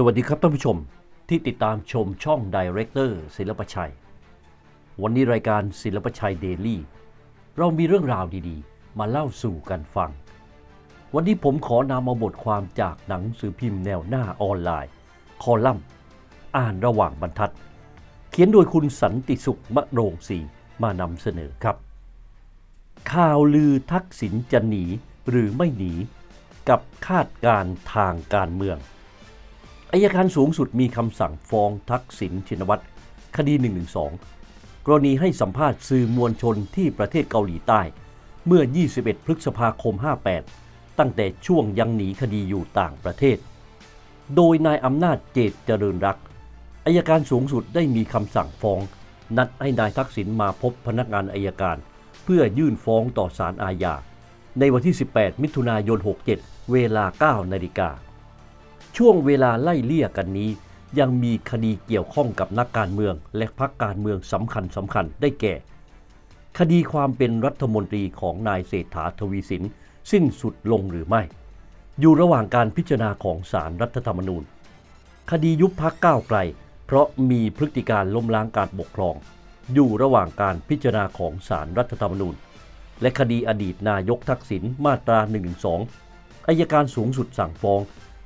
สวัสดีครับท่านผู้ชมที่ติดตามชมช่องดีเรคเตอร์ศิลปชัย วันนี้รายการศิลปชัยเดลี่เรามีเรื่องราวดีๆ มาเล่าสู่กันฟัง วันนี้ผมขอนำมาบทความจากหนังสือพิมพ์แนวหน้าออนไลน์ คอลัมน์ อ่านระหว่างบรรทัด เขียนโดยคุณสันติสุขมะโรงศรีมานำเสนอครับ ข่าวลือทักษิณจะหนีหรือไม่หนี กับคาดการทางการเมือง อายการสูงสุดมีคำสั่งฟ้องทักษิณชินวัตรคดี 112 กรณีให้สัมภาษณ์สื่อมวลชนที่ประเทศเกาหลีใต้ เมื่อ 21 พฤษภาคม 58 ตั้งแต่ช่วงยังหนีคดีอยู่ต่างประเทศ โดยนายอำนาจเจตเจริญรักอายการสูงสุดได้มีคำสั่งฟ้อง นัดให้นายทักษิณมาพบพนักงานอายการ เพื่อยื่นฟ้องต่อศาลอาญาในวันที่ 18 มิถุนายน 67 เวลา 9 นาฬิกา ช่วงเวลาไล่เลี่ยกันนี้ ยังมีคดีเกี่ยวข้องกับนักการเมือง และพรรคการเมืองสำคัญสำคัญได้แก่ คดีความเป็นรัฐมนตรีของนายเศรษฐาทวีสิน สิ้นสุดลงหรือไม่ อยู่ระหว่างการพิจารณาของศาลรรัฐธรรมนูญ คดียุบพักก้าวไกล เพราะมีพฤติการล้มล้างการปกครอง อยู่ระหว่างการพิจารณาของศาลรรัฐธรรมนูญ และคดีอดีตนายกทักษิณมาตรา112อายการสูงสุดสั่งฟ้อง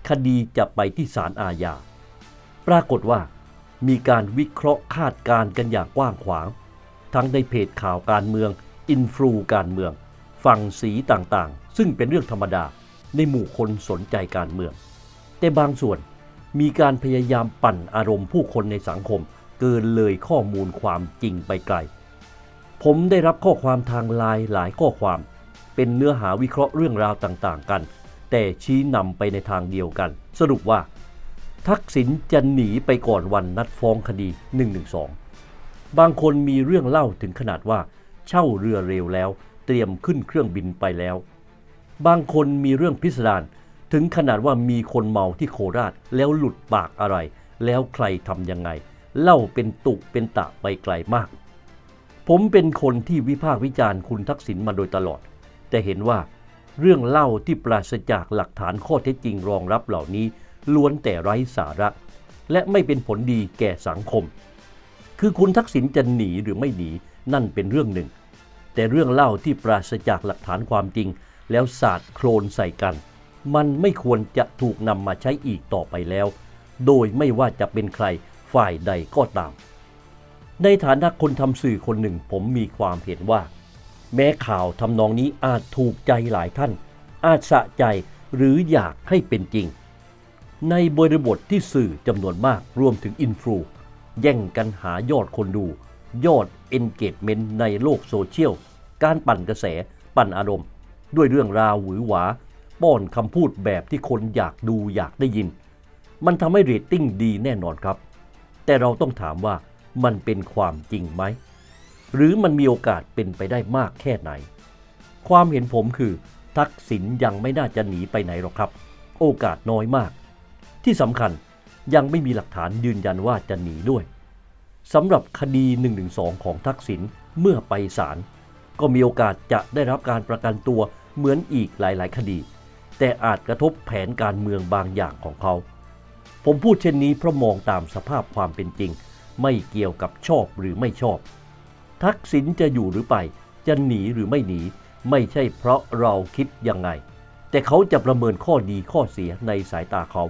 คดีจะไปที่ศาลอาญา ปรากฏว่า มีการวิเคราะห์คาดการณ์กันอย่างกว้างขวาง ทั้งในเพจข่าวการเมือง อินฟลูการเมือง ฝั่งสีต่างๆ ซึ่งเป็นเรื่องธรรมดาในหมู่คนสนใจการเมือง แต่บางส่วนมีการพยายามปั่นอารมณ์ผู้คนในสังคม เกินเลยข้อมูลความจริงไปไกล ผมได้รับข้อความทางไลน์หลายข้อความ เป็นเนื้อหาวิเคราะห์เรื่องราวต่างๆ กัน แต่ชี้นำไปในทางเดียวกัน สรุปว่า ทักษิณจะหนีไปก่อนวันนัดฟ้องคดี 112 บางคนมีเรื่องเล่าถึงขนาดว่า เช่าเรือเร็วแล้ว เตรียมขึ้นเครื่องบินไปแล้ว บางคนมีเรื่องพิสดารถึงขนาดว่ามีคนเมาที่โคราชแล้วหลุดปากอะไร แล้วใครทำยังไง เล่าเป็นตุเป็นตะไปไกลมาก ผมเป็นคนที่วิพากษ์วิจารณ์คุณทักษิณมาโดยตลอด แต่เห็นว่า เรื่องเล่าที่ปราศจากหลักฐานข้อเท็จจริงรองรับเหล่านี้ ล้วนแต่ไร้สาระ และไม่เป็นผลดีแก่สังคม คือคุณทักษิณจะหนีหรือไม่หนีนั่นเป็นเรื่องหนึ่ง แต่เรื่องเล่าที่ปราศจากหลักฐานความจริง แล้วสาดโครนใส่กัน มันไม่ควรจะถูกนำมาใช้อีกต่อไปแล้ว โดยไม่ว่าจะเป็นใครฝ่ายใดก็ตาม ในฐานะคนทำสื่อคนหนึ่งผมมีความเห็นว่า แม้ข่าวทำนองนี้อาจถูกใจหลายท่าน อาจสะใจหรืออยากให้เป็นจริง ในบริบทที่สื่อจำนวนมากรวมถึงอินฟลูแย่งกันหายอดคนดู ยอด engagement ในโลกโซเชียล การปั่นกระแส ปั่นอารมณ์ ด้วยเรื่องราวหวือหวา ป้อนคำพูดแบบที่คนอยากดูอยากได้ยิน มันทำให้เรตติ้งดีแน่นอนครับ แต่เราต้องถามว่ามันเป็นความจริงไหม หรือมันมีโอกาสเป็นไปได้มากแค่ไหน ความเห็นผมคือทักษิณยังไม่น่าจะหนีไปไหนหรอกครับ โอกาสน้อยมาก ที่สำคัญยังไม่มีหลักฐานยืนยันว่าจะหนีด้วยสำหรับคดี112ของทักษิณเมื่อไปศาลก็มีโอกาสจะได้รับการประกันตัวเหมือนอีกหลาย ๆ คดี แต่อาจกระทบแผนการเมืองบางอย่างของเขา ผมพูดเช่นนี้เพราะมองตามสภาพความเป็นจริง ไม่เกี่ยวกับชอบหรือไม่ชอบ ทักษิณจะอยู่หรือไป จะหนีหรือไม่หนี ไม่ใช่เพราะเราคิดยังไง แต่เขาจะประเมินข้อดีข้อเสียในสายตาเขา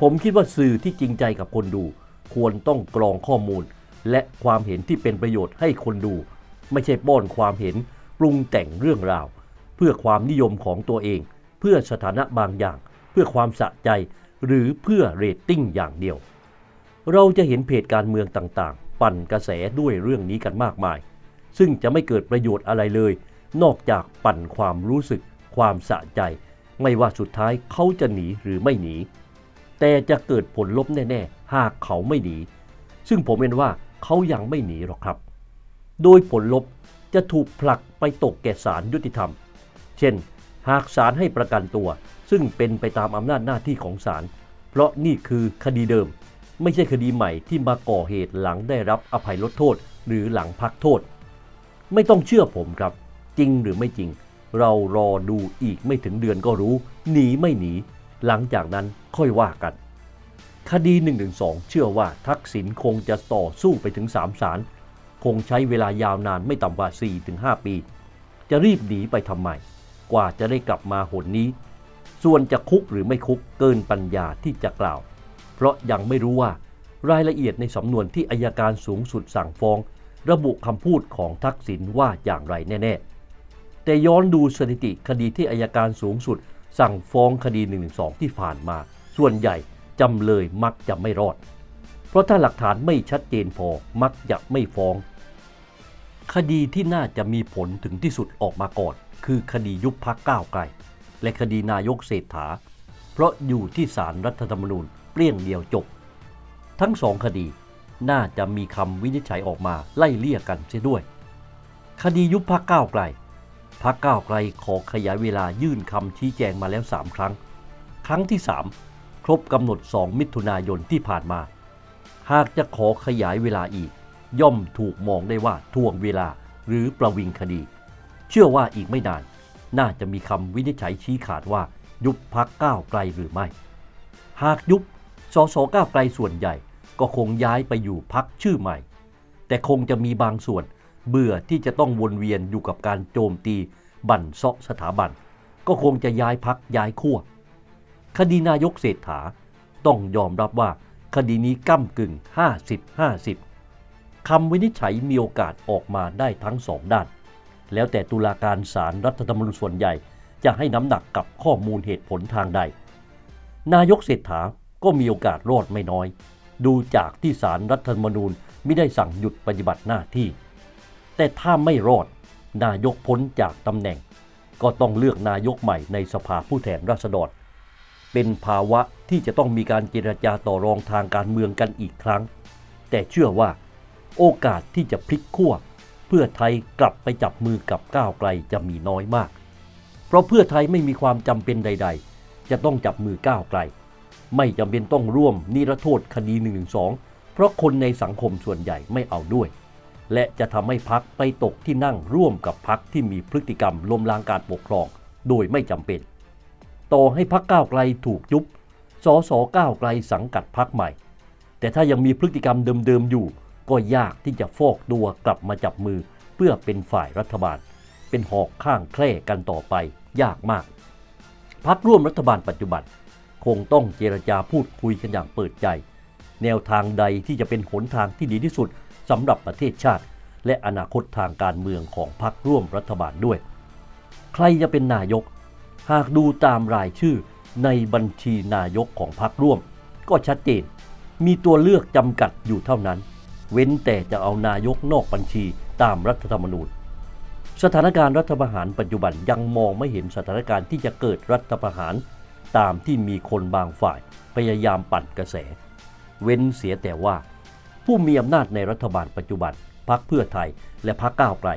ผมคิดว่าสื่อที่จริงใจกับคนดู ควรต้องกรองข้อมูล และความเห็นที่เป็นประโยชน์ให้คนดู ไม่ใช่ป้อนความเห็นปรุงแต่งเรื่องราว เพื่อความนิยมของตัวเอง เพื่อสถานะบางอย่าง เพื่อความสะใจ หรือเพื่อเรตติ้งอย่างเดียว เราจะเห็นเพจการเมืองต่าง ปั่นกระแสด้วยเรื่องนี้กันมากมาย ซึ่งจะไม่เกิดประโยชน์อะไรเลย นอกจากปั่นความรู้สึก ความสะใจ ไม่ว่าสุดท้ายเขาจะหนีหรือไม่หนี แต่จะเกิดผลลบแน่ ๆ หากเขาไม่หนี ซึ่งผมเห็นว่าเขายังไม่หนีหรอกครับ โดยผลลบจะถูกผลักไปตกแก่ศาลยุติธรรม เช่น หากศาลให้ประกันตัว ซึ่งเป็นไปตามอำนาจหน้าที่ของศาล เพราะนี่คือคดีเดิม ไม่ใช่คดีใหม่ที่มาก่อเหตุหลังได้รับอภัยลดโทษ หรือหลังพักโทษ ไม่ต้องเชื่อผมครับ จริงหรือไม่จริง เรารอดูอีกไม่ถึงเดือนก็รู้ หนีไม่หนี หลังจากนั้นค่อยว่ากัน คดี1นึเชื่อว่าทักษิณคงจะต่อสู้ไปถึง3ศาลคงใช้เวลายาวนานไม่ต่ำกว่า 4-5 ปี จะรีบหนีไปทำไม กว่าจะได้กลับมาหนนี้ ส่วนจะคุกหรือไม่คุกเกินปัญญาที่จะกล่าว เพราะยังไม่รู้ว่ารายละเอียดในสำนวนที่อายการสูงสุดสั่งฟ้อง ระบุคำพูดของทักษิณว่าอย่างไรแน่ๆ แต่ย้อนดูสถิติคดีที่อายการสูงสุด สั่งฟ้องคดี1นึที่ผ่านมา ส่วนใหญ่จำเลยมักจะไม่รอด เพราะถ้าหลักฐานไม่ชัดเจนพอมักจะไม่ฟ้อง คดีที่น่าจะมีผลถึงที่สุดออกมาก่อน คือคดียุบพักก้าวไกล และคดีนายกเศรษฐา เพราะอยู่ที่ศาลรรัฐธรรมนูญ เปรี้ยงเดียวจบ ทั้งสองคดีน่าจะมีคำวินิจฉัยออกมาไล่เลี่ยกันเสียด้วย คดียุบพักก้าวไกลพักก้าวไกลขอขยายเวลายื่นคำชี้แจงมาแล้ว 3 ครั้ง ครั้งที่ 3 ครบกำหนด 2 มิถุนายนที่ผ่านมา หากจะขอขยายเวลาอีก ย่อมถูกมองได้ว่าทวงเวลาหรือประวิงคดี เชื่อว่าอีกไม่นาน น่าจะมีคำวินิจฉัยชี้ขาดว่ายุบพักก้าวไกลหรือไม่ หากยุบ สสก้าวไกลส่วนใหญ่ ก็คงย้ายไปอยู่พักชื่อใหม่ แต่คงจะมีบางส่วน เบื่อที่จะต้องวนเวียนอยู่กับการโจมตี บั่นซาะสถาบัน ก็คงจะย้ายพักย้ายขั้วคดีนายกเศรษฐาต้องยอมรับว่าคดีนี้ก้ากึ่ง 50-50 คำวินิจฉัยมีโอกาสออกมาได้ทั้งสองด้าน แล้วแต่ตุลาการศาลรรัฐธรรมนูญส่วนใหญ่ จะให้น้ำหนักกับข้อมูลเหตุผลทางใด นายกเศรษฐา ก็มีโอกาสรอดไม่น้อย ดูจากที่ศารรัฐธรรมนูญไม่ได้สั่งหยุดปฏิบัติหน้าที่ แต่ถ้าไม่รอด นายกพ้นจากตำแหน่ง ก็ต้องเลือกนายกใหม่ในสภาผู้แทนราษฎร เป็นภาวะที่จะต้องมีการเจรจาต่อรองทางการเมืองกันอีกครั้ง แต่เชื่อว่า โอกาสที่จะพลิกขั้วเพื่อไทยกลับไปจับมือกับก้าวไกลจะมีน้อยมาก เพราะเพื่อไทยไม่มีความจำเป็นใด ๆ จะต้องจับมือก้าวไกล ไม่จำเป็นต้องร่วมนิรโทษคดี1นึเพราะคนในสังคมส่วนใหญ่ไม่เอาด้วย และจะทำให้พักไปตกที่นั่งร่วมกับพักที่มีพฤติกรรมล้มล้างการปกครอง โดยไม่จำเป็น ต่อให้พักก้าวไกลถูกยุบสสก้าวไกลสังกัดพักใหม่ แต่ถ้ายังมีพฤติกรรมเดิมๆอยู่ ก็ยากที่จะฟอกตัวกลับมาจับมือเพื่อเป็นฝ่ายรัฐบาล เป็นหอกข้างแคร่กันต่อไปยากมากพักร่วมรัฐบาลปัจจุบัน คงต้องเจรจาพูดคุยกันอย่างเปิดใจ แนวทางใดที่จะเป็นหนทางที่ดีที่สุดสำหรับประเทศชาติ และอนาคตทางการเมืองของพรรคร่วมรัฐบาลด้วย ใครจะเป็นนายก หากดูตามรายชื่อในบัญชีนายกของพรรคร่วม ก็ชัดเจน มีตัวเลือกจำกัดอยู่เท่านั้น เว้นแต่จะเอานายกนอกบัญชีตามรัฐธรรมนูญสถานการณ์รัฐประหารปัจจุบันยังมองไม่เห็นสถานการณ์ที่จะเกิดรัฐประหาร ตามที่มีคนบางฝ่ายพยายามปั่นกระแส เว้นเสียแต่ว่า ผู้มีอำนาจในรัฐบาลปัจจุบันพรรคเพื่อไทยและพรรคก้าวไกล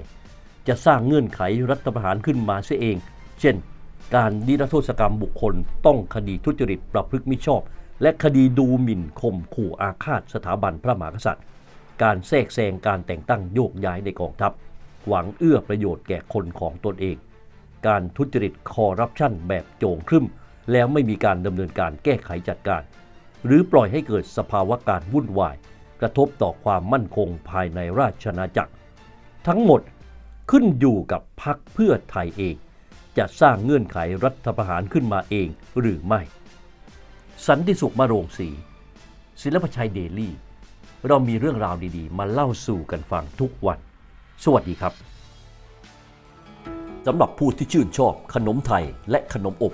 จะสร้างเงื่อนไขรัฐประหารขึ้นมาเสียเอง เช่น การนิรโทษกรรมบุคคลต้องคดีทุจริตประพฤติมิชอบ และคดีดูหมิ่นข่มขู่อาฆาตสถาบันพระมหากษัตริย์ การแทรกแซงการแต่งตั้งโยกย้ายในกองทัพ หวังเอื้อประโยชน์แก่คนของตนเอง การทุจริตคอร์รัปชันแบบโจงครึ่ม แล้วไม่มีการดำเนินการแก้ไขจัดการ หรือปล่อยให้เกิดสภาวะการวุ่นวาย กระทบต่อความมั่นคงภายในราชนาจักร ทั้งหมดขึ้นอยู่กับพรรคเพื่อไทยเอง จะสร้างเงื่อนไขรัฐประหารขึ้นมาเองหรือไม่ สันติสุขมาโรงสีศิลปชัยเดลี่ เรามีเรื่องราวดีๆ มาเล่าสู่กันฟังทุกวัน สวัสดีครับสำหรับผู้ที่ชื่นชอบขนมไทยและขนมอบ